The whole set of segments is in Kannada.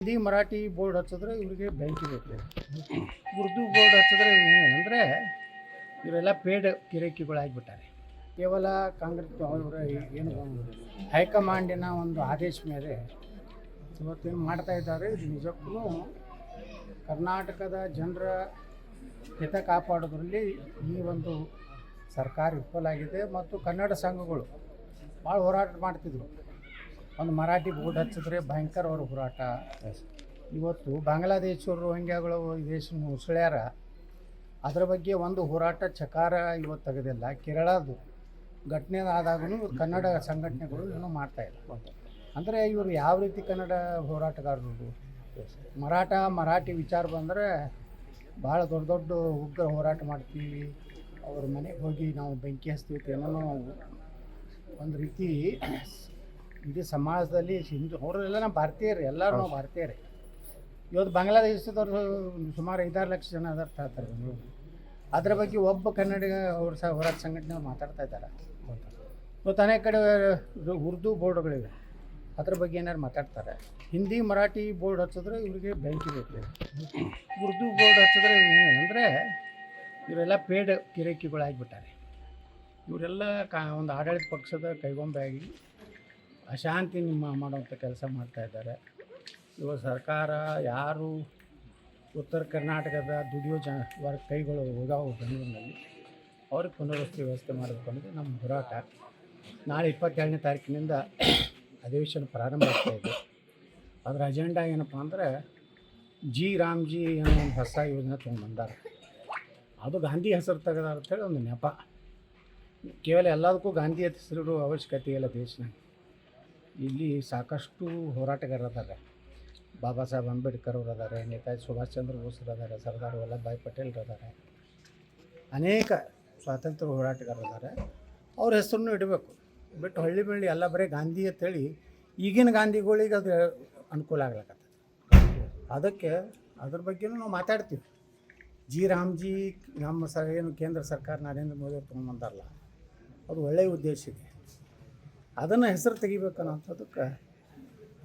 ಹಿಂದಿ ಮರಾಠಿ ಬೋರ್ಡ್ ಹಚ್ಚಿದ್ರೆ ಇವರಿಗೆ ಬೆಂಕಿ ಬೇಕು ಉರ್ದು ಬೋರ್ಡ್ ಹಚ್ಚಿದ್ರೆ ಏನಂದರೆ ಇವರೆಲ್ಲ ಪೇಡ್ ಗಿರಾಕಿಗಳಾಗಿಬಿಟ್ಟಾರೆ ಕೇವಲ ಕಾಂಗ್ರೆಸ್ ಅವರ ಏನು ಹೈಕಮಾಂಡಿನ ಒಂದು ಆದೇಶ ಮೇಲೆ ಇವತ್ತೇನು ಮಾಡ್ತಾ ಇದ್ದಾರೆ. ಇದು ನಿಜಕ್ಕೂ ಕರ್ನಾಟಕದ ಜನರ ಹಿತ ಕಾಪಾಡೋದ್ರಲ್ಲಿ ಈ ಒಂದು ಸರ್ಕಾರ ವಿಫಲಾಗಿದೆ ಮತ್ತು ಕನ್ನಡ ಸಂಘಗಳು ಭಾಳ ಹೋರಾಟ ಮಾಡ್ತಿದ್ರು. ಒಂದು ಮರಾಠಿ ಬೋರ್ಡ್ ಹಚ್ಚಿದ್ರೆ ಭಯಂಕರ ಅವ್ರ ಹೋರಾಟ. ಇವತ್ತು ಬಾಂಗ್ಲಾದೇಶರು ರೋಹಿಂಗ್ಯಾಗಳು ದೇಶ ಉಸಳ್ಯಾರ ಅದರ ಬಗ್ಗೆ ಒಂದು ಹೋರಾಟ ಚಕಾರ ಇವತ್ತು ತೆಗೆದಿಲ್ಲ. ಕೇರಳದು ಘಟನೆ ಆದಾಗೂ ಕನ್ನಡ ಸಂಘಟನೆಗಳು ಏನೂ ಮಾಡ್ತಾ ಇಲ್ಲ. ಅಂದರೆ ಇವರು ಯಾವ ರೀತಿ ಕನ್ನಡ ಹೋರಾಟಗಾರರು? ಮರಾಠ, ಮರಾಠಿ ವಿಚಾರ ಬಂದರೆ ಭಾಳ ದೊಡ್ಡ ದೊಡ್ಡ ಉಗ್ರ ಹೋರಾಟ ಮಾಡ್ತೀವಿ. ಅವ್ರ ಮನೆಗೆ ಹೋಗಿ ನಾವು ಬೆಂಕಿ ಹಚ್ತೀವಿ ಏನೋ ಒಂದು ರೀತಿ ಇಡೀ ಸಮಾಜದಲ್ಲಿ ಹಿಂದೂ ಅವರೆಲ್ಲ ನಾವು ಭಾರತೀಯರು ಎಲ್ಲರೂ ನಾವು ಭಾರತೀಯರೇ. ಇವತ್ತು ಬಾಂಗ್ಲಾದೇಶದವ್ರು ಸುಮಾರು ಐದಾರು ಲಕ್ಷ ಜನ ಅದಾರ ಬೆಂಗಳೂರು. ಅದ್ರ ಬಗ್ಗೆ ಒಬ್ಬ ಕನ್ನಡಿಗ ಅವ್ರ ಸಹ ಹೋರಾಟ ಸಂಘಟನೆ ಮಾತಾಡ್ತಾ ಇದ್ದಾರೆ. ಇವತ್ತು ಅನೇಕ ಕಡೆ ಉರ್ದು ಬೋರ್ಡ್ಗಳಿವೆ. ಅದ್ರ ಬಗ್ಗೆ ಏನಾರು ಮಾತಾಡ್ತಾರೆ? ಹಿಂದಿ ಮರಾಠಿ ಬೋರ್ಡ್ ಹಚ್ಚಿದ್ರೆ ಇವರಿಗೆ ಬೆಂಕಿ ಬೇಕು ಉರ್ದು ಬೋರ್ಡ್ ಹಚ್ಚಿದ್ರೆ ಏನಂದರೆ ಇವರೆಲ್ಲ ಪೇಡ್ ಗಿರಾಕಿಗಳಾಗಿಬಿಟ್ಟಾರೆ ಇವರೆಲ್ಲ ಕಾ ಒಂದು ಆಡಳಿತ ಪಕ್ಷದ ಕೈಗೊಂಬೆಯಾಗಿ ಅಶಾಂತಿ ನಿಮ್ಮ ಮಾಡುವಂಥ ಕೆಲಸ ಮಾಡ್ತಾ ಇದ್ದಾರೆ. ಇವಾಗ ಸರ್ಕಾರ ಯಾರು ಉತ್ತರ ಕರ್ನಾಟಕದ ದುಡಿಯೋ ಜನ ವರ್ಗ ಕೈಗಳು ಹೋಗಾವು ಬೆಂಗಳೂರಿನಲ್ಲಿ ಅವ್ರಿಗೆ ಪುನರ್ವಸತಿ ವ್ಯವಸ್ಥೆ ಮಾಡಬೇಕು ಅನ್ನೋದು ನಮ್ಮ ಹೋರಾಟ. ನಾಳೆ ಇಪ್ಪತ್ತೇಳನೇ ತಾರೀಕಿನಿಂದ ಅಧಿವೇಶನ ಪ್ರಾರಂಭ ಆಗ್ತಾ ಇದೆ. ಅದರ ಅಜೆಂಡಾ ಏನಪ್ಪ ಅಂದರೆ ಜಿ ರಾಮ್ಜಿ ಅನ್ನೋ ಒಂದು ಹೊಸ ಯೋಜನೆ ತೊಗೊಂಡ್ಬಂದಾರೆ ಅದು ಗಾಂಧಿ ಹೆಸರು ತೆಗೆದಾರ ಅಂತೇಳಿ ಒಂದು ನೆಪ. ಕೇವಲ ಎಲ್ಲದಕ್ಕೂ ಗಾಂಧಿ ಹೆಸರು ಅವಶ್ಯಕತೆ ಇಲ್ಲ ದೇಶನಾಗ ಇಲ್ಲಿ ಸಾಕಷ್ಟು ಹೋರಾಟಗಾರರು ಅದಾರೆ ಬಾಬಾ ಸಾಹೇಬ್ ಅಂಬೇಡ್ಕರ್ ಅವರು ಅದಾರೆ ನೇತಾಜಿ ಸುಭಾಷ್ ಚಂದ್ರ ಬೋಸ್ರು ಅದಾರೆ ಸರ್ದಾರ್ ವಲ್ಲಭಭಾಯ್ ಪಟೇಲ್ ಅದಾರೆ ಅನೇಕ ಸ್ವಾತಂತ್ರ್ಯ ಹೋರಾಟಗಾರರು ಅದಾರೆ ಅವ್ರ ಹೆಸರನ್ನು ಇಡಬೇಕು. ಬಿಟ್ಟು ಹಳ್ಳಿ ಬಳ್ಳಿ ಎಲ್ಲ ಬರೀ ಗಾಂಧಿ ಅಂತೇಳಿ ಈಗಿನ ಗಾಂಧಿಗಳಿಗೆ ಅದು ಅನುಕೂಲ ಆಗ್ಲಕತ್ತ ಅದಕ್ಕೆ ಅದ್ರ ಬಗ್ಗೆನೂ ನಾವು ಮಾತಾಡ್ತೀವಿ. ಜಿ ರಾಮ್ಜಿ ನಮ್ಮ ಸ, ಏನು ಕೇಂದ್ರ ಸರ್ಕಾರ ನರೇಂದ್ರ ಮೋದಿ ಅವ್ರು ತೊಗೊಂಡ್ಬಂದಾರಲ್ಲ, ಅದು ಒಳ್ಳೆಯ ಉದ್ದೇಶ ಇದೆ. ಅದನ್ನು ಹೆಸರು ತೆಗಿಬೇಕು ಅನ್ನೋಂಥದ್ದಕ್ಕೆ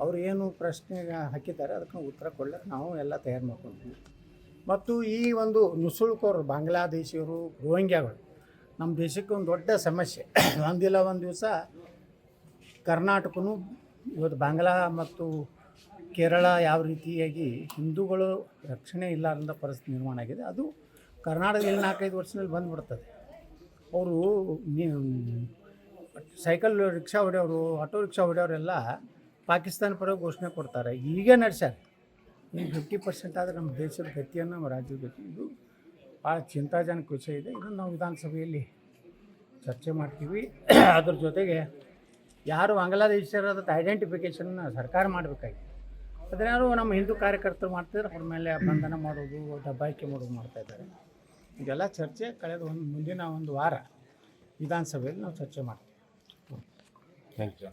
ಅವ್ರು ಏನು ಪ್ರಶ್ನೆ ಹಾಕಿದ್ದಾರೆ, ಅದಕ್ಕೆ ಉತ್ತರ ಕೊಡ್ಲಿಕ್ಕೆ ನಾವು ಎಲ್ಲ ತಯಾರು ಮಾಡ್ಕೊಂತೀವಿ ಮತ್ತು ಈ ಒಂದು ನುಸುಳುಕೋರು ಬಾಂಗ್ಲಾದೇಶಿಯವರು, ರೋಹಿಂಗ್ಯಾಗಳು, ನಮ್ಮ ದೇಶಕ್ಕೆ ಒಂದು ದೊಡ್ಡ ಸಮಸ್ಯೆ. ಒಂದಿಲ್ಲ ಒಂದು ದಿವಸ ಕರ್ನಾಟಕನೂ ಇವತ್ತು ಬಾಂಗ್ಲಾ ಮತ್ತು ಕೇರಳ ಯಾವ ರೀತಿಯಾಗಿ ಹಿಂದೂಗಳು ರಕ್ಷಣೆ ಇಲ್ಲಾರ್ದ ಪರಿಸ್ಥಿತಿ ನಿರ್ಮಾಣ ಆಗಿದೆ. ಅದು ಕರ್ನಾಟಕದಲ್ಲಿ ನಾಲ್ಕೈದು ವರ್ಷದಲ್ಲಿ ಬಂದುಬಿಡ್ತದೆ. ಅವರು ಸೈಕಲ್ ರಿಕ್ಷಾ ಹೊಡೆಯೋರು, ಆಟೋ ರಿಕ್ಷಾ ಹೊಡೆಯೋರೆಲ್ಲ ಪಾಕಿಸ್ತಾನ ಪರ ಘೋಷಣೆ ಕೊಡ್ತಾರೆ. ಈಗ ನಡೆಸ್ಯಾರ. ಈಗ ಫಿಫ್ಟಿ ಪರ್ಸೆಂಟ್ ಆದರೆ ನಮ್ಮ ದೇಶದ ಗತಿಯನ್ನು ನಮ್ಮ ರಾಜ್ಯದ ಗತಿ. ಇದು ಭಾಳ ಚಿಂತಾಜನಕ ವಿಷಯ ಇದೆ. ಇದನ್ನು ನಾವು ವಿಧಾನಸಭೆಯಲ್ಲಿ ಚರ್ಚೆ ಮಾಡ್ತೀವಿ. ಅದ್ರ ಜೊತೆಗೆ ಯಾರು ಬಾಂಗ್ಲಾದೇಶರದ ಐಡೆಂಟಿಫಿಕೇಷನ್ನ ಸರ್ಕಾರ ಮಾಡಬೇಕಾಗಿದೆ ಅದನ್ನಾರು ನಮ್ಮ ಹಿಂದೂ ಕಾರ್ಯಕರ್ತರು ಮಾಡ್ತಿದ್ರೆ. ಅವ್ರ ಮೇಲೆ ಬಂಧನ ಮಾಡೋದು, ದಬ್ಬಾಯಿಕೆ ಮಾಡೋದು ಮಾಡ್ತಾ ಇದ್ದಾರೆ. ಇದೆಲ್ಲ ಚರ್ಚೆ ಕಳೆದ ಒಂದು ಮುಂದಿನ ಒಂದು ವಾರ ವಿಧಾನಸಭೆಯಲ್ಲಿ ನಾವು ಚರ್ಚೆ ಮಾಡ್ತೀವಿ. Thank you, John.